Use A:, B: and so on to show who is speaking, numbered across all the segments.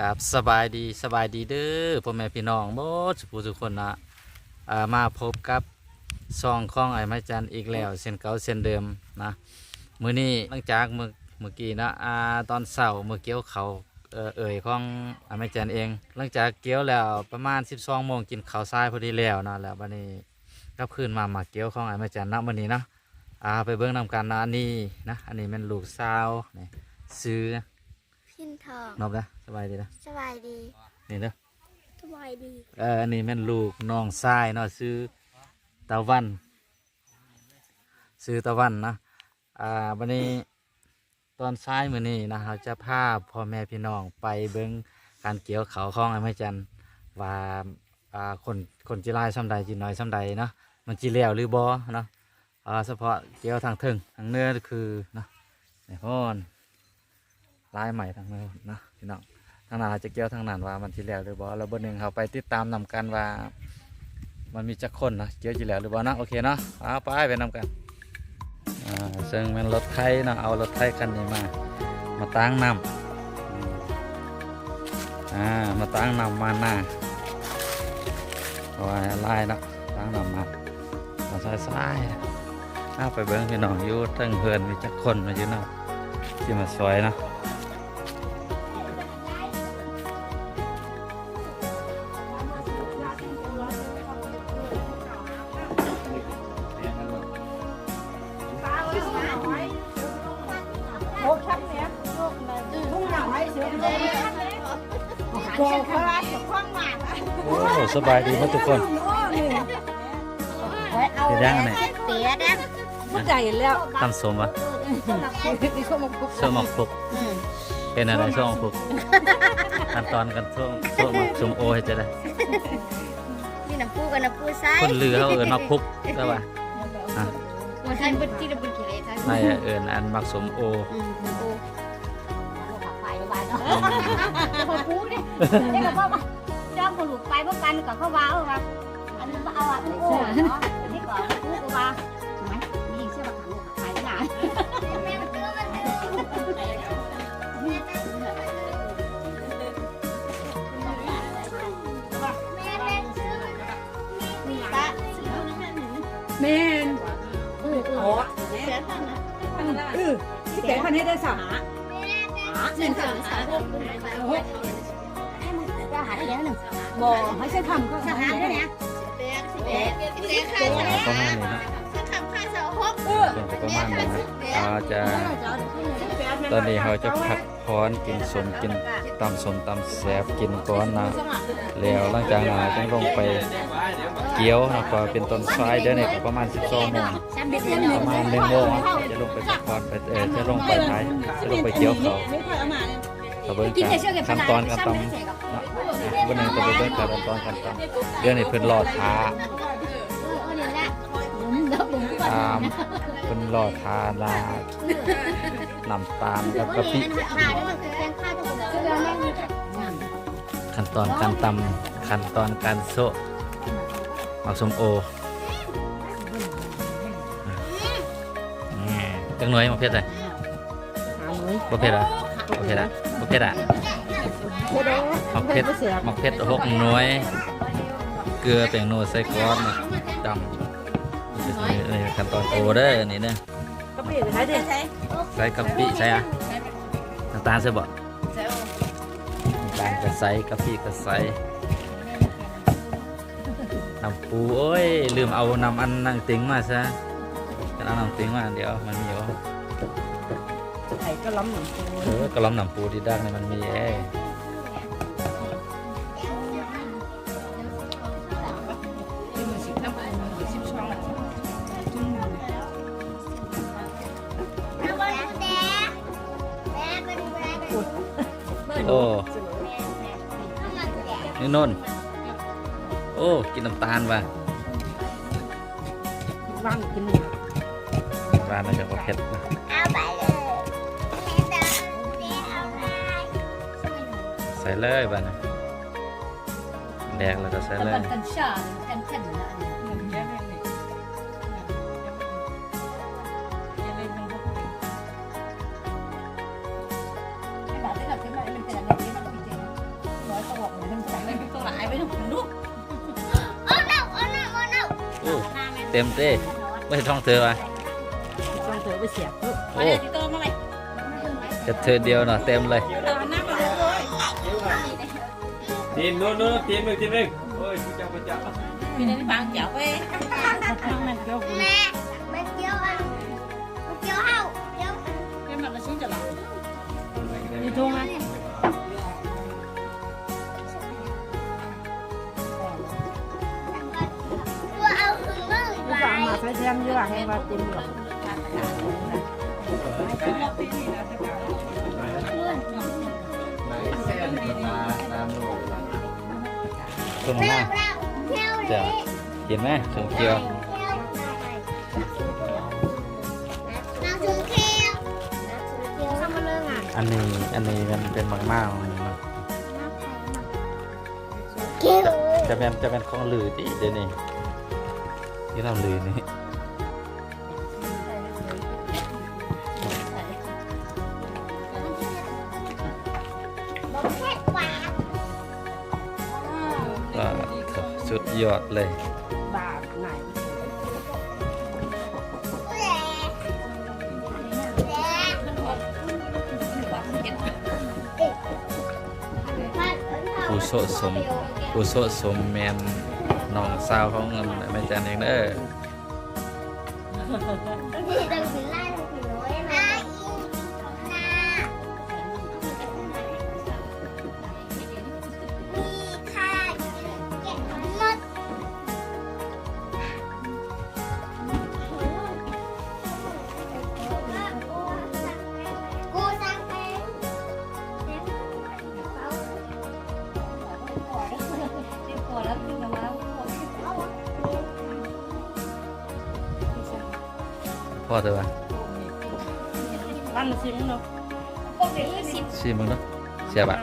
A: กับสบายดีสบายดีเด้อพ่อแม่พี่น้องหมดสุขทุกคนนะอ่ามาพบกับซองข้องไอ้ไม้จันอีกแล้วเส้นเก่าเส้นเดิมนะมื้อนี้หลังจากเมื่อเมื่อกี้นะอ่าตอนเช้าเมื่อเกี่ยวเขาเอ่อเอ่ยของไอ้ไม้จันเอง หลังจากเกี่ยวแล้วประมาณ12โมงกินข้าวทรายพอดีแล้วนะแล้ววันนี้กลับคืนมามาเกี่ยวของไอ้ไม้จันนะมื้อนี้นะอ่าไปเบิ่งนำกันนะอันนี้นะอันนี้มันลูกสาวนี่ซื้อ
B: พินทอง
A: นบนะสบายดีนะ
B: สบายดี
A: นี่เด้อ
B: สบายดี
A: เอออันนี้แม่นลูกน้องชายเนาะซื้อตะวันซื้อตะวันนะอ่าวันนี้ตอนซ้ายมือนี้นะเราจะพาพ่อแม่พี่น้องไปเบิ้งการเกี่ยวเขาของไอ้ไม้จันว่าอ่าคนคนจีรายซ้ำใดจีน้อยซ้ำใดเนาะมันจีแล้วหรือบ่เนาะอ่าเฉพาะเกี่ยวทางเทิงทางเนื้อคือเนาะนี่พ่อน ลายใหม่ทางนื้อนะพี่น้องทางนั้นอาจะเกี่ยวทางนั้นว่ามันที่แล้วหรือบ่แล้วเบอร์หนึ่งเขาไปติดตามนำกันว่า มันมีจักคนนะเกี่ยวจีแล้วหรือบ่นะโอเคเนาะเอาไปไปนำกันอ่าซึ่งเป็นรถไทยเนาะเอารถไทยคันนี้มา มาตั้งนำอืมอ่ามาตั้งนำมาหน้าเอาไล่นะตั้งนำมามาซ้ายซ้ายๆเอาไปเบิ้งพี่น้องอยู่ทั้งเพื่อนมีจักคนมาอยู่เนาะที่มาสวยเนาะ บายดีหมดทุกคน
B: ไว้เอา
A: เดี๋ยวย่างอันไหน
B: เตี๋ยดัง
C: เข้าใจแล้ว
A: ทำสมวะ
C: ที่ช่วงมันปุ๊บ
A: ส้มหมกพุกเป็นอะไรส้มหมกพุกขั้นตอนกันส้มส้มหมกส้มโอให้จะได้
B: นี่น้ำปูกับน้ำปูใส่
A: คนลือเขาเอินมักพุกก็ว่าอะ
B: วันที่เป็นที่เราเป็นกี่เลยคะ
A: ในเอินอันมักสมโอ
B: อืมน้ำปูไปไปเนาะ
D: จะพอพูดเนี่ยเด็กก็บอกว่าจ้องคนหลุดไปพวกกันกับเขาว้าวว่าอันนี้มาเอาอะโอ้เนาะอันนี้ก่อนพูดก็ว่าไหมยิงเสื้อมาขังลูกไปหนา
B: แม่มันเตื้อมันเตื้อ
C: แมนโอ้เสียท่านนะเออที่แกพันให้ได้สาม
B: เงินเกินสามพวก
D: จะหาได้แล้วหนึ่ง
C: บ่ให้ใช่ทำก็
D: จะ
C: หา
D: หาได้
C: ได้
D: เนี้ย
B: เตี้ยเตี้ยข้า
A: อ่าประมาณนี้นะ
B: ทำข้าเสาหก
A: เป็นประมาณนี้นะอ่าจะตอนนี้เขาจะพักพรกินสมกินตำสมตำแสบกินก้อนนะแล้วหลังจากนั้นต้องลงไปเกี่ยวนะก็เป็นต้นไทรเดี๋ยวนี้ประมาณ 12โมงประมาณหนึ่งโมงจะลงไปพักผ่อนไปเออจะลงไปท้ายจะลงไปเกี่ยวเขา
C: เอา
A: เขาเบิ่งการขั้นตอนการตำ เนาะวันนึงจะไปเบิ่งการขั้นตอนการตำเดี๋ยวนี้เพิ่นรอท้าตามเพิ่นรอท้าลาน้ำตาลกับกะปิขั้นตอนการตำขั้นตอนการโซะหมักสมโอจังหน่วยมาเพชรเลยบ่เผ็ดอะบ่เผ็ดอะบ่เผ็ดอะ มักเผ็ดมักเผ็ดหกหน่วย เกลือแป้งโนใส่ก้อนนดำนี่ขั้นตอนโอเด้อนี่เด้อ
C: ก็เปลี่ยนใช้ด็ด
A: ใส่กะปิใส่อะน้ำตาลใส่บ่น้ำตาลก็ใส่กะปิก็ใส่น้ำปูโอ้ยลืมเอาน้ำอันนั่งติ๋งมาซะจะเอาน้ำติ๋งมาเดี๋ยวมันมีอยู่
C: ไข่ก็ล้ำหนึ่ง
A: เออกระหลำน้ำปูที่ด้านในมันมีแอร์โอ้นี่นนท์โอ้ กินน้ำตาลว่ะ
C: ว่างกิน
A: ร้านน่าจะว่าเผ็ดนะ ส่เลยบ้านะแดกแล้วก็ใส่เลย
D: กันชากันขันนะแบบที่เราคิดว่ามันเป็นอะไรที่มันเป็น
C: ไปทำลูก
D: โอ้โนโอ้โนโอ้โน
A: โอ้เต็มเต้ไม่ใช่ท้องเธอวะ
C: จงเถอไปเสียบ
A: โอ้จะเธอเดียวเนาะเต็มเลย
C: เอาหน้ามาเลย
E: ทีมนู้นนู้นทีมหนึ่งทีมหนึ่งโอ้ยพระเจ้าพระเจ้า
C: มีในบางเจ้าไปมันก็คุณ
D: แม่มันเกี่ยวอันมันเกี่ยวเฮาเกี่ยว
C: เป็นแบบชิ้นจะหลับมีทุ่งไหม
D: ตัวเอาขึ้นมึงไป
C: ฟังมาใช้แทมอยู่อะให้ว่าเต็มหรอก
A: ต้น
D: เที่
A: มา
D: ยวเราเที่ยวเลย
A: เห็นไหมถึงเกียว
D: นางถึงเที่ยวเที่ยวทำมาเลยอะ
A: อันนี้อันนี้มันเป็นมากมาก
D: เที่ยว
A: จะเป็นจะเป็นของลือที่เดี๋ยวนี้ที่เราลือนี่ สุดยอดเลย
C: บาทไหน
D: แหล่แหล่
A: ผู้โสสมผู้โสสมแมนน้องสาวของเงินแม่จันเอ
D: งเด้อ
A: พ่อเธอวะ
C: บ้านชิมเนาะ
A: ชิมมึงเนาะเสียบอะ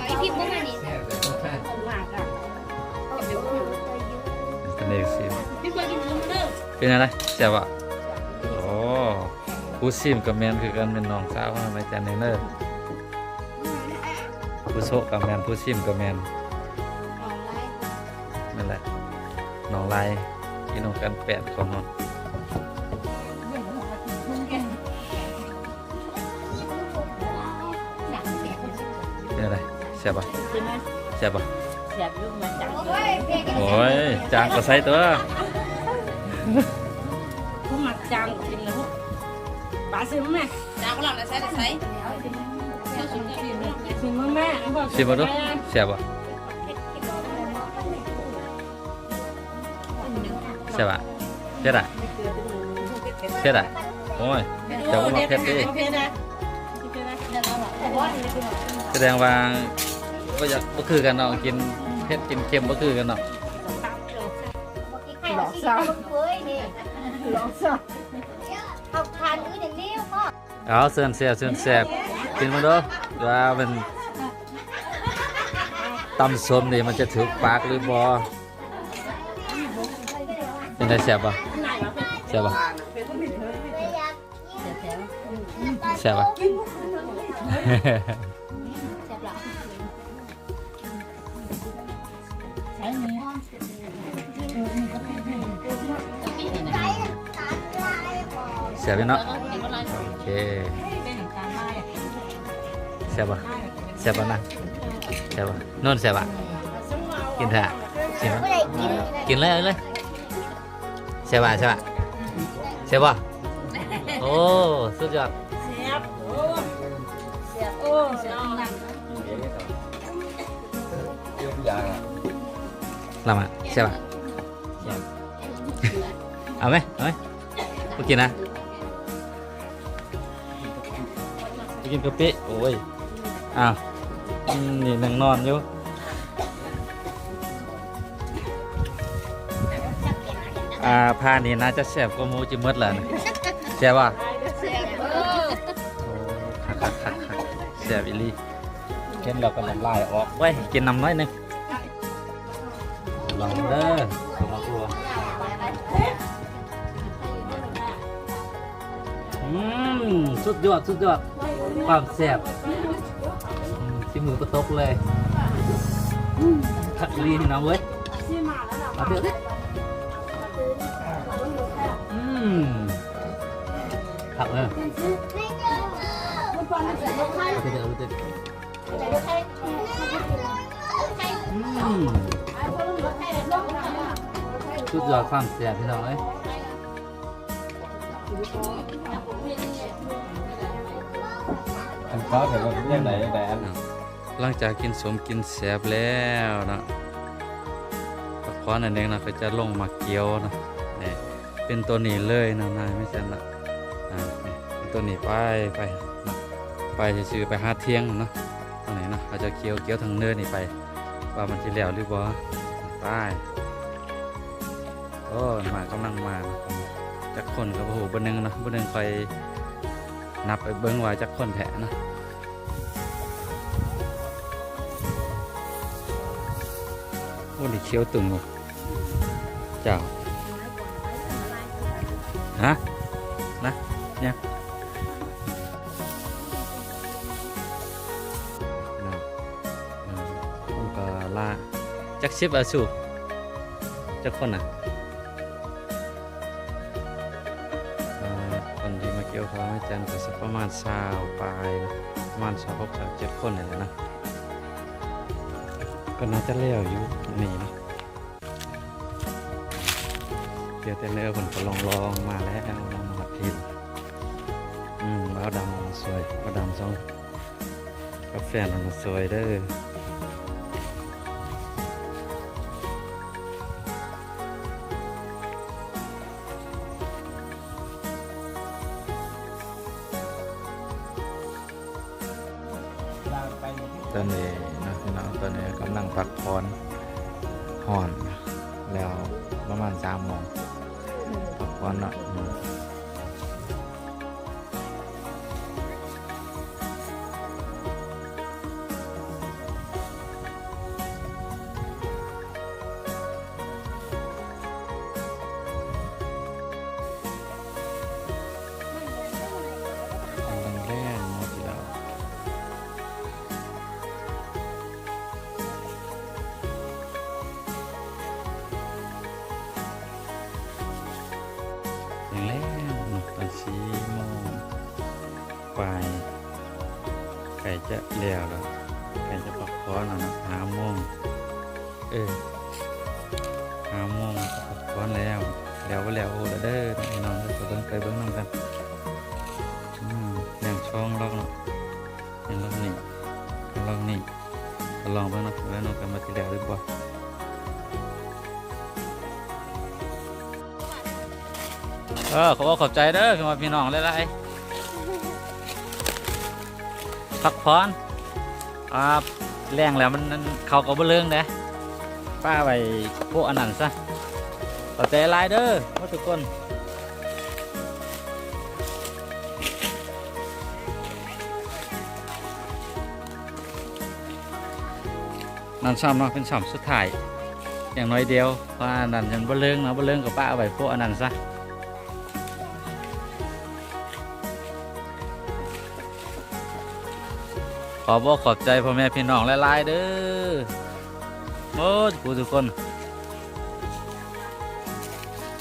D: ไอพี่พวกมันนี่
C: มากอะ
A: อันนี้ชิม
C: พี่เคยกินมื้อเด้อ
A: เป็นอะไรเสียบอะโอ้ผู้ชิมกับแมนคือกันเป็นน้องสาวของแม่จันเองเด้อผู้โชกับแมนผู้ชิมกับแมนนั่ น้องลายกินนมกันแปดคนเนาะเป็นอะไรเสียบอะ
C: ใช่ไหม
A: เสียบอะ
C: เสียบลูกมาจาก
A: โอ้ยจางก็ใส่ตัว
C: ผู้หมักจางกินนะพวกปลาซิมแม่
F: จางก็หลังนะใส่ใส่
C: ซิมแม่
A: ชิมมาดูเสียบอะ เสียบอะเผ็ดอะเผ็ดอะโอ้ยเจ้าก็มาเผ็ดดิ
C: โอเคนะ
A: แสดงว่าก็อยากก็คือกันเนาะกินเผ็ดกินเค็มก็คือกันเนาะ
D: หลอกซ้ำ
C: หลอกซ่า
D: เอาทานอื่นอย่างนี้ก็
A: เอาเส้นแซ่บเส้นแซ่บกินมาดูว่ามันตำส้มนี่มันจะถูกปากหรือบ่ เป็นไงแซ่บปะแซ่บปะ
D: ไม่อยากกิน
A: แซ่บปะ
D: ใจตาลายบอก
A: แซ่บอยู่เนาะโอเคแซ่บปะแซ่บปะนะแซ่บปะนนแซ่บปะกินเถอะชิมมั้ย
D: ไม่ได้กิน
A: กินเลยเอาเลย ใช่ป่ะใช่ป่ะใช่ป่ะโอ้สุดยอด
C: เสียบโอ้เสียบโอ้เสียบหนัก
A: ลำอะใช่ป่ะเอาไหมเอาไหมไปกินนะไปกินกะปิโอ้ยอ้าวอืมนี่นั่งนอนอยู่ อ่าผ้านี่น่าจะแซ่บกว่าหมูจิมดแหละนะแซ่บป่ะ
F: เสียบออ
A: โอ้คักคักคักคักแซ่บอีหลีกินแล้วก็น้ำลายออกเว้ยกินน้ำน้อยหนึงลองเด้อลองตัวอืมสุดยอดสุดยอดความแซ่บที่มือประตกเลยขัดลีนน้องเว้ยมาเถอะ ดิอืมขับเลยเอาไปเถอะเอาไปเถอะอืมสุดยอดความแซ่บพี่น้องเอ้ย
E: อันก็แต่ว่าเรื่องไหนแต่อัน
A: หลังจากกินสมกินแซ่บแล้วนะตะคอนอันเองนะก็จะลงมาเกี๊ยวนะนี่ เป็นตัวนี้เลยนะนายไม่ใช่ละอ่าเป็นตัวนี้ไปไปนะไปซื้อไปหาเที่ยงเนาะตรงไหนนะอาจจะเกี๊ยวเกี๊ยวทางเนินนี่ไป ว่ามันที่แล้วหรือบ่ไปโอ้มากำลังมาจักคนกับโอ้โหบนหนึ่งนะบนหนึ่งคอยนับไปเบิ้งว่าจักคนแถนะโอ้นี่เคี้ยวตึงว่ะเจ้า ฮะนะเนี่ยนะอืมคนก็ลาจักชิบอาสูจักคนอะคนที่มาเกี่ยวข้าวไม่จันทร์ก็สักประมาณสาวปลายนะประมาณสาวหกสาวเจ็ดคนนี่แหละนะก็น่าจะเลี้ยวอยู่นี่นะเดี๋ยวแต่เลี้ยวคนก็ลองลอง กาแฟนสวยเด้อตอนนี้นะพี่น้องตอนนี้กำลังพักผ่อนห่อน แล้วประมาณสามโมงพักผ่อนเนาะ ไปไก่จะเลี้ยวแล้วไก่จะปักคอนแล้วนะหาโมงเออหาโมงปักคอนแล้วแล้วก็แล้วโอ้ละเด้อพี่น้องไปเบิ้งไปเบิ้งน้ำกันอืมแรงช่องล็อกเนาะแรงล็อกนี่ล็อกนี่ก็ลองเบิ้งนะแล้วน้องกันมาที่แล้วหรือเปล่าเออขอบอกขอบใจเด้อคือมาพี่น้องหลายๆ พักผ่อนอ่าแรงแล้วมันเขาก็บ่เรื่องเด้ป้าไปพวกอันนั้นซะขอใจหลายเด้อว่าทุกคนนั่นซ้ำเนาะเป็นซ้ำสุดท้ายอย่างน้อยเดียวเพราะอันนั้นยังบ่เรื่องเนาะบ่เรื่องกับป้าเอาไปพวกอันนั้นซะ ขอบอกขอบใจพ่อแม่พี่น้องหลายๆเด้อโอ้กูทุกคน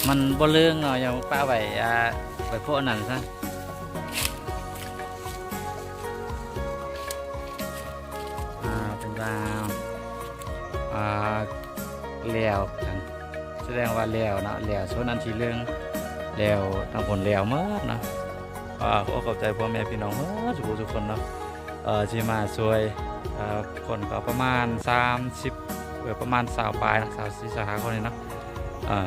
A: มันบ่เรื่องเนาะอย่างป้าไปอ่าไปพวกนั้นซะอ่าเป็นว่าอ่าเลี้ยวกันแสดงว่าเลี้ยวเนาะเลี้ยวส่วนอันที่เรื่องเลี้ยวทางผลเลี้ยวเมื่อนะอ่าขอขอบใจพ่อแม่พี่น้องเมื่อทุกทุกคนเนาะ เอ่อที่มาช่วยเอ่อคนก็ประมาณ 30เออประมาณสาวปลายนะสาวสี่สาวหาคนนี่เนาะอ่า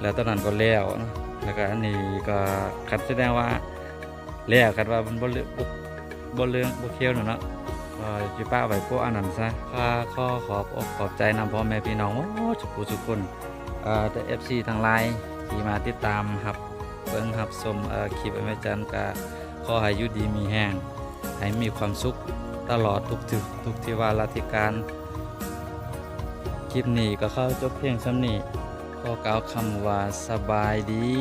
A: แล้วตอนนั้นก็แล้วเนาะแล้วก็อันนี้ก็คัดแสดงว่าแล้วคัดว่ามันบ่เลืบ่บ่เรื่องบ่เคี้ยวหนูเนาะเอ่อจิป้าไว้พวกอันนั้นซะข้าขอขอบอกขอบใจนำพ่อแม่พี่น้องโอ้ทุกผู้ทุกคนเอ่อแต่ FC ทางไลน์ที่มาติดตามครับเบิ่งครับชมเอ่อคลิปไอ้แม่จันก็ขอให้ยู่ดีมีแห้ง ให้มีความสุขตลอดทุกทุกทุกที่วาราธิการ คลิปนี้ก็เข้าจบเพียงสำนี้ขอกล่าวคำว่าสบายดี